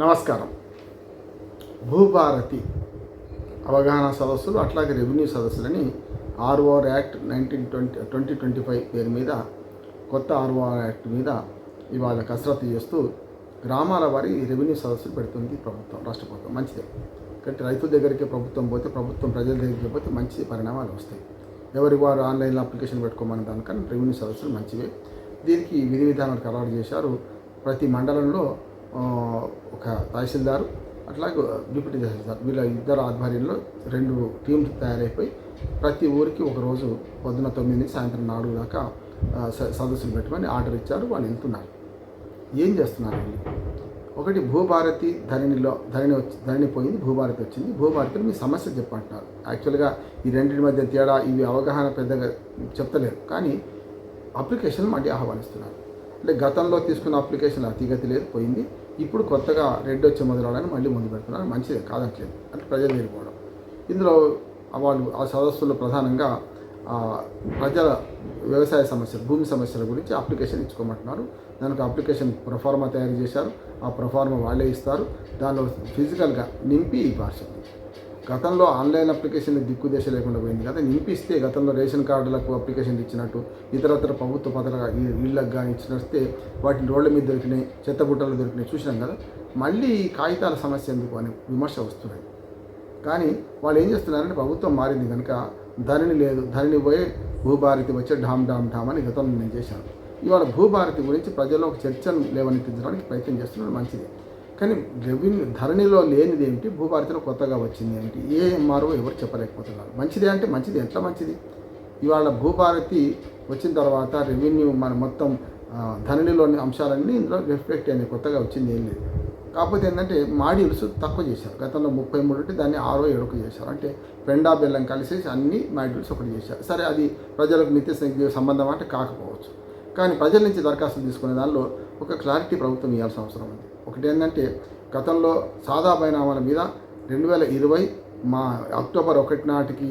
నమస్కారం. భూభారతి అవగాహన సదస్సులు అట్లాగే revenue సదస్సులని ROR act nineteen twenty twenty twenty five పేరు మీద కొత్త ఆర్ఓఆర్ యాక్ట్ మీద ఇవాళ కసరత్తు చేస్తూ గ్రామాల వారి రెవెన్యూ సదస్సులు పెడుతుంది ప్రభుత్వం రాష్ట్ర ప్రభుత్వం. మంచిదే. కాబట్టి రైతుల దగ్గరికి ప్రభుత్వం పోతే ప్రభుత్వం ప్రజల దగ్గరికి పోతే మంచి పరిణామాలు వస్తాయి. ఎవరి వారు ఆన్లైన్లో అప్లికేషన్ పెట్టుకోమని దానికన్నా రెవెన్యూ సదస్సులు మంచివే. దీనికి విధి విధానాలు ఖరారు చేశారు. ప్రతి మండలంలో ఒక తహసీల్దారు అట్లాగే డిప్యూటీ తహసీల్దార్ వీళ్ళ ఇద్దరు ఆధ్వర్యంలో రెండు టీమ్స్ తయారైపోయి ప్రతి ఊరికి ఒక రోజు పొద్దున తొమ్మిది సాయంత్రం నాలుగు దాకా సదస్సులు పెట్టమని ఆర్డర్ ఇచ్చారు వాళ్ళు వెళ్తున్నారు. ఏం చేస్తున్నారు ఒకటి భూభారతి ధరణిలో ధరణి వచ్చి ధరణి పోయింది భూభారతి వచ్చింది. భూభారతిలో మీ సమస్య చెప్పంటున్నారు. యాక్చువల్గా ఈ రెండింటి మధ్య తేడా ఇవి అవగాహన పెద్దగా చెప్తలేరు. కానీ అప్లికేషన్ మళ్ళీ ఆహ్వానిస్తున్నారు. అంటే గతంలో తీసుకున్న అప్లికేషన్ అతిగతి లేదు పోయింది. ఇప్పుడు కొత్తగా రెడ్ వచ్చే మొదలవడానికి మళ్ళీ ముందు పెడుతున్నారు. మంచిదే కాదట్లేదు అంటే ప్రజలు వెళ్ళిపోవడం ఇందులో వాళ్ళు ఆ సదస్సులో ప్రధానంగా ఆ, ప్రజల వ్యవసాయ సమస్యలు భూమి సమస్యల గురించి అప్లికేషన్ ఇచ్చుకోమంటున్నారు. దానికి అప్లికేషన్ ప్రొఫార్మా తయారు చేశారు. ఆ ప్రొఫార్మా వాళ్ళే ఇస్తారు. దానిలో ఫిజికల్గా నింపి ఇవ్వాల్సింది గతంలో ఆన్లైన్ అప్లికేషన్ దిక్కుదేశ లేకుండా పోయింది. కదా నింపిస్తే గతంలో రేషన్ కార్డులకు అప్లికేషన్ ఇచ్చినట్టు ఇతరత్ర ప్రభుత్వ పథకాలు ఈ ఇళ్ళకు కానీ ఇచ్చినస్తే వాటిని రోడ్ల మీద దొరికినాయి చెత్తబుట్టలు దొరికినాయి చూసినాం కదా. మళ్ళీ ఈ కాగితాల సమస్య ఎందుకు అని విమర్శ వస్తున్నాయి. కానీ వాళ్ళు ఏం చేస్తున్నారంటే ప్రభుత్వం మారింది కనుక ధరణి లేదు ధరణి పోయి భూభారతి వచ్చే ఢామ్ ఢామ్ ఢామ్ అని గతంలో నేను చేశాను. ఇవాళ భూభారతి గురించి ప్రజల్లో ఒక చర్చను లేవనెత్తించడానికి ప్రయత్నం చేస్తున్నాడు మంచిది. కానీ రెవెన్యూ ధరణిలో లేనిది ఏమిటి? భూభారతిలో కొత్తగా వచ్చింది ఏమిటి? ఏ ఎంఆర్ఓ ఎవరు చెప్పలేకపోతున్నారు. మంచిదే అంటే మంచిది. ఎట్లా మంచిది? ఇవాళ భూభారతి వచ్చిన తర్వాత రెవెన్యూ మన మొత్తం ధరణిలోని అంశాలన్నీ ఇందులో రిఫ్లెక్ట్ అయినాయి. కొత్తగా వచ్చింది ఏం లేదు. కాకపోతే ఏంటంటే మాడ్యూల్స్ తక్కువ చేశారు. గతంలో ముప్పై మూడు ఉంటే దాన్ని ఆరో ఏడుకు చేశారు. అంటే పెండా బెల్లం కలిసి అన్ని మాడ్యూల్స్ ఒకటి చేశారు. సరే అది ప్రజలకు నిత్య సంబంధం అంటే కాకపోవచ్చు. కానీ ప్రజల నుంచి దరఖాస్తులు తీసుకునే దానిలో ఒక క్లారిటీ ప్రభుత్వం ఇవ్వాల్సిన అవసరం ఉంది. ఒకటి ఏంటంటే గతంలో సాదా బైనామాల మీద రెండు వేల ఇరవై మా అక్టోబర్ ఒకటి నాటికి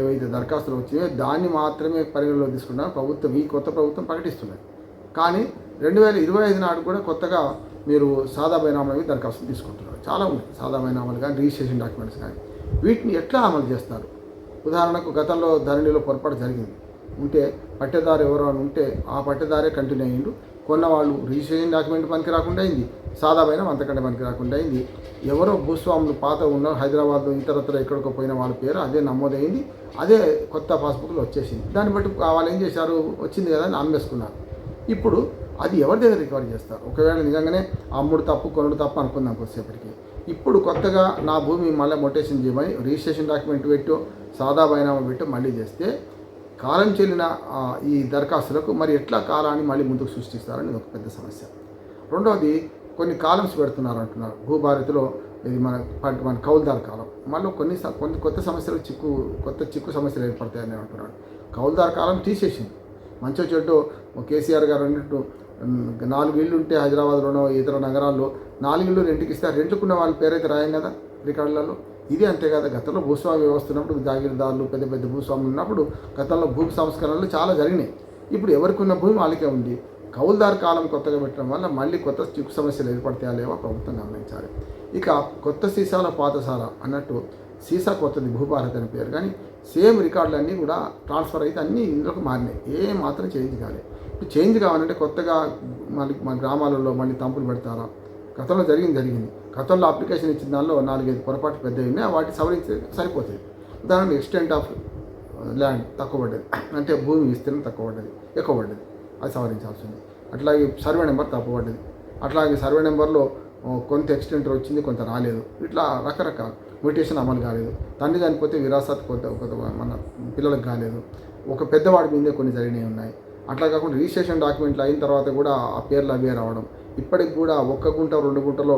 ఏవైతే దరఖాస్తులు వచ్చాయో దాన్ని మాత్రమే పరిగణలో తీసుకున్నా ప్రభుత్వం ఈ కొత్త ప్రభుత్వం ప్రకటిస్తున్నది. కానీ రెండు వేల ఇరవై ఐదు నాడు కూడా కొత్తగా మీరు సాదా బైనామాల మీద దరఖాస్తులు తీసుకుంటున్నారు. చాలా ఉన్నాయి. సాదా బైనామాలు కానీ రిజిస్ట్రేషన్ డాక్యుమెంట్స్ కానీ. వీటిని ఎట్లా అమలు చేస్తారు? ఉదాహరణకు గతంలో ధరణిలో పొరపాటు జరిగింది. ఉంటే పట్టేదారు ఎవరో అని ఉంటే ఆ పట్టేదారే కంటిన్యూ అయ్యిండు. కొన్న వాళ్ళు రిజిస్ట్రేషన్ డాక్యుమెంట్ పనికి రాకుండా అయింది. సాదాపైన అంతకంటే పనికి రాకుండా అయింది. ఎవరో భూస్వాములు పాత ఉన్న హైదరాబాద్లో ఇతరత్ర ఎక్కడికో పోయిన వాళ్ళ పేరు అదే నమోదైంది. అదే కొత్త పాస్బుక్లో వచ్చేసింది. దాన్ని బట్టి వాళ్ళు ఏం చేశారు? వచ్చింది కదా అని అమ్మేసుకున్నారు. ఇప్పుడు అది ఎవరి దగ్గర రికవర్ చేస్తారు? ఒకవేళ నిజంగానే అమ్ముడు తప్పు కొనుడు తప్పు అనుకుందాం కొద్దిసేపటికి. ఇప్పుడు కొత్తగా నా భూమి మళ్ళీ మొటేషన్ చేయమని రిజిస్ట్రేషన్ డాక్యుమెంట్ పెట్టు సాదా బైనామా పెట్టు మళ్ళీ చేస్తే కాలం చెల్లిన ఈ దరఖాస్తులకు మరి ఎట్లా కాలాన్ని మళ్ళీ ముందుకు సృష్టిస్తారని ఒక పెద్ద సమస్య. రెండవది కొన్ని కాలమ్స్ పెడుతున్నారు అంటున్నారు. భూభారతిలో ఇది మన ప- మన కౌల్దార్ కాలం. మళ్ళీ కొన్ని కొన్ని కొత్త సమస్యలు చిక్కు కొత్త చిక్కు సమస్యలు ఏర్పడతాయని అంటున్నాడు కౌల్దార్ కాలం తీసేసింది. మంచో చెడ్డో కేసీఆర్ గారు అన్నట్టు నాలుగు ఇళ్ళు ఉంటే హైదరాబాద్లోనో ఇతర నగరాల్లో నాలుగు ఇళ్ళు రెంట్కి ఇస్తే రెంట్కున్న వాళ్ళ పేరైతే రాయం కదా రికార్డులలో? ఇది అంతే కదా గతంలో భూస్వామి వ్యవస్థ ఉన్నప్పుడు జాగీరదారులు పెద్ద పెద్ద భూస్వాములు ఉన్నప్పుడు గతంలో భూ సంస్కరణలు చాలా జరిగినాయి. ఇప్పుడు ఎవరికి ఉన్న భూమి వాళ్ళకే ఉంది. కౌల్దార్ కాలం కొత్తగా పెట్టడం వల్ల మళ్ళీ కొత్త చిక్కు సమస్యలు ఏర్పడతాయా లేవో ప్రభుత్వం గమనించాలి. ఇక కొత్త సీసాల పాతసాల అన్నట్టు సీసా కొత్తది భూభారత్ అని పేరు. కానీ సేమ్ రికార్డులన్నీ కూడా ట్రాన్స్ఫర్ అయితే అన్నీ ఇందులోకి మారినాయి. ఏ మాత్రం చేంజ్ కాలేదు. ఇప్పుడు చేంజ్ కావాలంటే కొత్తగా మళ్ళీ మా గ్రామాలలో మళ్ళీ తంపులు పెడతారా? గతంలో జరిగింది జరిగింది. గతంలో అప్లికేషన్ ఇచ్చిన దానిలో నాలుగైదు పొరపాటు పెద్దవి ఉన్నాయి వాటి సవరించి సరిపోతుంది ఉదాహరణ ఎక్స్టెంట్ ఆఫ్ ల్యాండ్ uh, తక్కువ పడ్డది అంటే భూమి విస్తీర్ణం తక్కువ పడ్డది ఎక్కువ పడ్డది అది సవరించాల్సి ఉంది. అట్లాగే సర్వే నెంబర్ తప్పు పడ్డది అట్లాగే సర్వే నెంబర్లో uh, కొంత ఎక్స్టెంట్ వచ్చింది కొంత రాలేదు. ఇట్లా రకరకాల మ్యూటేషన్ అమలు కాలేదు. తండ్రి చనిపోతే విరాసత్ కొంత కొంత మన పిల్లలకు కాలేదు. ఒక పెద్దవాడి మీదే కొన్ని జరిగినవి ఉన్నాయి. అట్లా కాకుండా రిజిస్ట్రేషన్ డాక్యుమెంట్లు అయిన తర్వాత కూడా ఆ పేర్లు అవే రావడం. ఇప్పటికి కూడా ఒక్క గుంట రెండు గుంటలో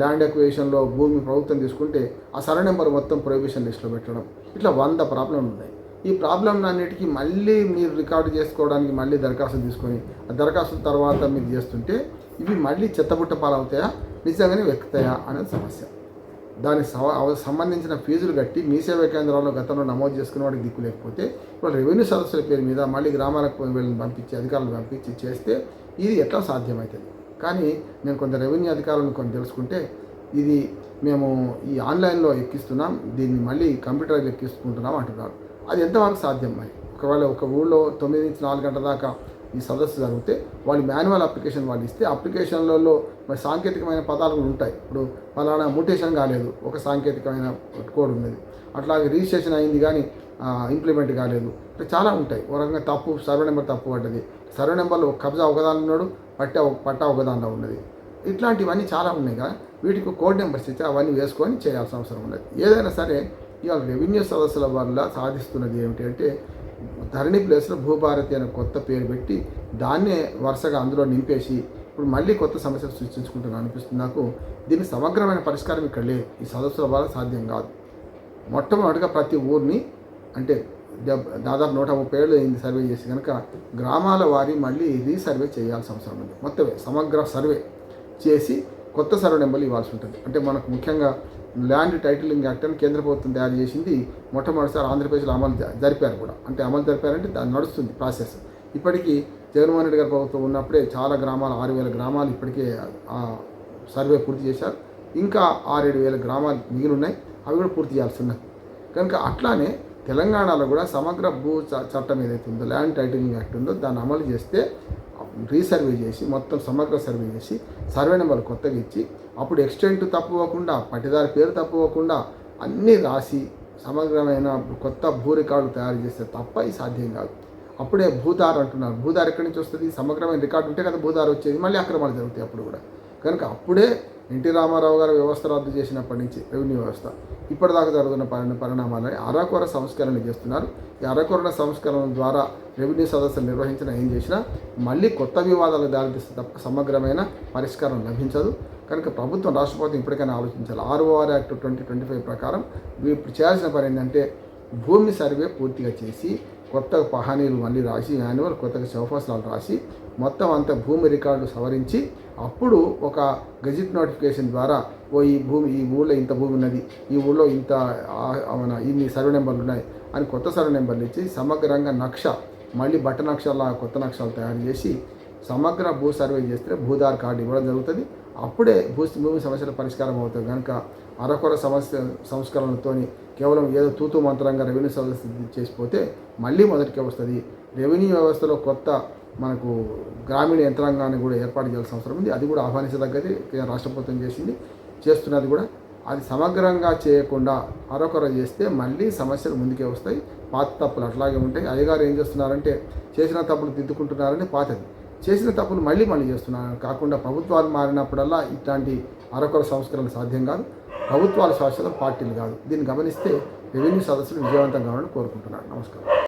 ల్యాండ్ ఎక్వేషన్లో భూమి ప్రభుత్వం తీసుకుంటే ఆ సరే నెంబర్ మొత్తం ప్రొహిబిషన్ లిస్ట్లో పెట్టడం. ఇట్లా వంద ప్రాబ్లంలు ఉన్నాయి. ఈ ప్రాబ్లం అన్నిటికీ మళ్ళీ మీరు రికార్డు చేసుకోవడానికి మళ్ళీ దరఖాస్తు తీసుకొని ఆ దరఖాస్తు తర్వాత మీరు చేస్తుంటే ఇవి మళ్ళీ చెత్తబుట్ట పాలవుతాయా? నిజంగానే వెక్కుతాయా అనేది సమస్య. దానికి సంబంధించిన ఫీజులు కట్టి మీ సేవా కేంద్రాల్లో గతంలో నమోదు చేసుకున్న వాడికి దిక్కు లేకపోతే ఇప్పుడు రెవెన్యూ సదస్సుల పేరు మీద మళ్ళీ గ్రామాలకు వీళ్ళని పంపించి అధికారులను పంపించి చేస్తే ఇది ఎట్లా సాధ్యమవుతుంది కానీ నేను కొంత రెవెన్యూ అధికారులను కొంత తెలుసుకుంటే ఇది మేము ఈ ఆన్లైన్లో ఎక్కిస్తున్నాం దీన్ని మళ్ళీ కంప్యూటర్లో ఎక్కించుకుంటున్నాం అంటున్నారు. అది ఎంతవరకు సాధ్యం మరి? ఒకవేళ ఒక ఊళ్ళో తొమ్మిది నుంచి నాలుగు గంటల దాకా ఈ సదస్సు జరిగితే వాళ్ళు మాన్యువల్ అప్లికేషన్ వాళ్ళు ఇస్తే అప్లికేషన్లలో మరి సాంకేతికమైన పదాలు కూడా ఉంటాయి. ఇప్పుడు ఫలానా మ్యూటేషన్ కాలేదు ఒక సాంకేతికమైన కోడ్ ఉన్నది. అట్లాగే రిజిస్ట్రేషన్ అయింది కానీ ఇంప్లిమెంట్ కాలేదు. ఇట్లా చాలా ఉంటాయి. ఒక రకంగా తప్పు సర్వే నెంబర్ తప్పు పడ్డది. సర్వే నెంబర్లో ఒక కబ్జా ఒకదాని ఉన్నాడు పట్టా ఒక పట్టా ఒకదానిలో ఉన్నది. ఇట్లాంటివన్నీ చాలా ఉన్నాయి కదా. వీటికి కోడ్ నెంబర్స్ ఇచ్చి అవన్నీ వేసుకొని చేయాల్సిన అవసరం ఉన్నది. ఏదైనా సరే ఇవాళ రెవెన్యూ సదస్సుల వల్ల సాధిస్తున్నది ఏమిటి అంటే ధరణి ప్లేస్లో భూభారతి అనే కొత్త పేరు పెట్టి దాన్నే వరుసగా అందులో నింపేసి ఇప్పుడు మళ్ళీ కొత్త సమస్యలు సృష్టించుకుంటున్నా అనిపిస్తుంది. నాకు దీని సమగ్రమైన పరిష్కారం ఇక్కడ లేదు. ఈ సదస్సుల వల్ల సాధ్యం కాదు. మొట్టమొదటిగా ప్రతి ఊరిని అంటే దాదాపు నూట ముప్పై ఏళ్ళు అయింది సర్వే చేసి కనుక గ్రామాల వారి మళ్ళీ రీసర్వే చేయాల్సిన అవసరం ఉంది. మొత్తమే సమగ్ర సర్వే చేసి కొత్త సర్వే నెంబర్లు ఇవ్వాల్సి ఉంటుంది. అంటే మనకు ముఖ్యంగా ల్యాండ్ టైటిలింగ్ యాక్ట్ అని కేంద్ర ప్రభుత్వం తయారు చేసింది. మొట్టమొదటిసారి ఆంధ్రప్రదేశ్లో అమలు జరిపారు కూడా. అంటే అమలు జరిపారంటే దాన్ని నడుస్తుంది ప్రాసెస్. ఇప్పటికీ జగన్మోహన్ రెడ్డి గారి ప్రభుత్వం ఉన్నప్పుడే చాలా గ్రామాలు ఆరు వేల గ్రామాలు ఇప్పటికే సర్వే పూర్తి చేశారు. ఇంకా ఆరేడు వేల గ్రామాలు మిగిలి ఉన్నాయి అవి కూడా పూర్తి చేయాల్సి ఉన్నాయి కనుక అట్లానే తెలంగాణలో కూడా సమగ్ర భూ చ- చట్టం ఏదైతే ఉందో ల్యాండ్ టైటిలింగ్ యాక్ట్ ఉందో దాన్ని అమలు చేస్తే రీసర్వే చేసి మొత్తం సమగ్ర సర్వే చేసి సర్వే నెంబర్ కొత్తగా ఇచ్చి అప్పుడు ఎక్స్టెంట్ తప్పుకోకుండా పట్టిదారి పేరు తప్పుకోకుండా అన్నీ రాసి సమగ్రమైన కొత్త భూ రికార్డు తయారు చేస్తే తప్ప ఇది సాధ్యం కాదు. అప్పుడే భూదారు అంటున్నారు. భూదారు ఎక్కడి నుంచి వస్తుంది? సమగ్రమైన రికార్డు ఉంటే కదా భూదారు వచ్చేది. మళ్ళీ అక్రమాలు జరుగుతాయి అప్పుడు కూడా. కనుక అప్పుడే ఎన్టీ రామారావు గారు వ్యవస్థ రద్దు చేసినప్పటి నుంచి రెవెన్యూ వ్యవస్థ ఇప్పటిదాకా జరుగుతున్న పరి పరిణామాలని అరకొర సంస్కరణ చేస్తున్నారు. ఈ అరకొర సంస్కరణ ద్వారా రెవెన్యూ సదస్సులు నిర్వహించిన ఏం చేసినా మళ్ళీ కొత్త వివాదాలు దారితీస్తే తప్ప సమగ్రమైన పరిష్కారం లభించదు. కనుక ప్రభుత్వం రాష్ట్రపతి ఇప్పటికైనా ఆలోచించాలి. ROR act twenty twenty five ప్రకారం ఇప్పుడు చేయాల్సిన పని ఏంటంటే భూమి సర్వే పూర్తిగా చేసి కొత్త పహానీలు మళ్ళీ రాసి యాన్యువల్ కొత్తగా చౌఫాస్లాలు రాసి మొత్తం అంతా భూమి రికార్డు సవరించి అప్పుడు ఒక గెజిట్ నోటిఫికేషన్ ద్వారా ఓ ఈ భూమి ఈ ఊళ్ళో ఇంత భూమి ఉన్నది ఈ ఊళ్ళో ఇంత మన ఇన్ని సర్వే నెంబర్లు ఉన్నాయి అని కొత్త సర్వే నెంబర్లు ఇచ్చి సమగ్రంగా నక్ష మళ్ళీ బట్ట నక్షల కొత్త నక్షలు తయారు చేసి సమగ్ర భూ సర్వే చేస్తే భూదార్ కార్డు ఇవ్వడం జరుగుతుంది. అప్పుడే భూ భూమి సమస్యల పరిష్కారం అవుతుంది. కనుక అరకొర సమస్య సంస్కరణలతోని కేవలం ఏదో తూతు మంత్రంగా రెవెన్యూ సదస్సు చేసిపోతే మళ్ళీ మొదటికే వస్తుంది. రెవెన్యూ వ్యవస్థలో కొత్త మనకు గ్రామీణ యంత్రాంగాన్ని కూడా ఏర్పాటు చేయాల్సిన అవసరం ఉంది. అది కూడా ఆహ్వానించదగ్గది. రాష్ట్ర ప్రభుత్వం చేసింది. చేస్తున్నది కూడా అది సమగ్రంగా చేయకుండా అరొకర చేస్తే మళ్ళీ సమస్యలు ముందుకే వస్తాయి. పాత తప్పులు అట్లాగే ఉంటాయి. అయ్యగారు ఏం చేస్తున్నారంటే చేసిన తప్పులు దిద్దుకుంటున్నారని పాతది. చేసిన తప్పులు మళ్ళీ మళ్ళీ చేస్తున్నారు కాకుండా ప్రభుత్వాలు మారినప్పుడల్లా ఇట్లాంటి అరకొర సంస్కరణ సాధ్యం కాదు. ప్రభుత్వాల శాశ్వతం పార్టీలు కాదు. దీన్ని గమనిస్తే రెవెన్యూ సదస్సులు విజయవంతం కావాలని కోరుకుంటున్నాను. నమస్కారం.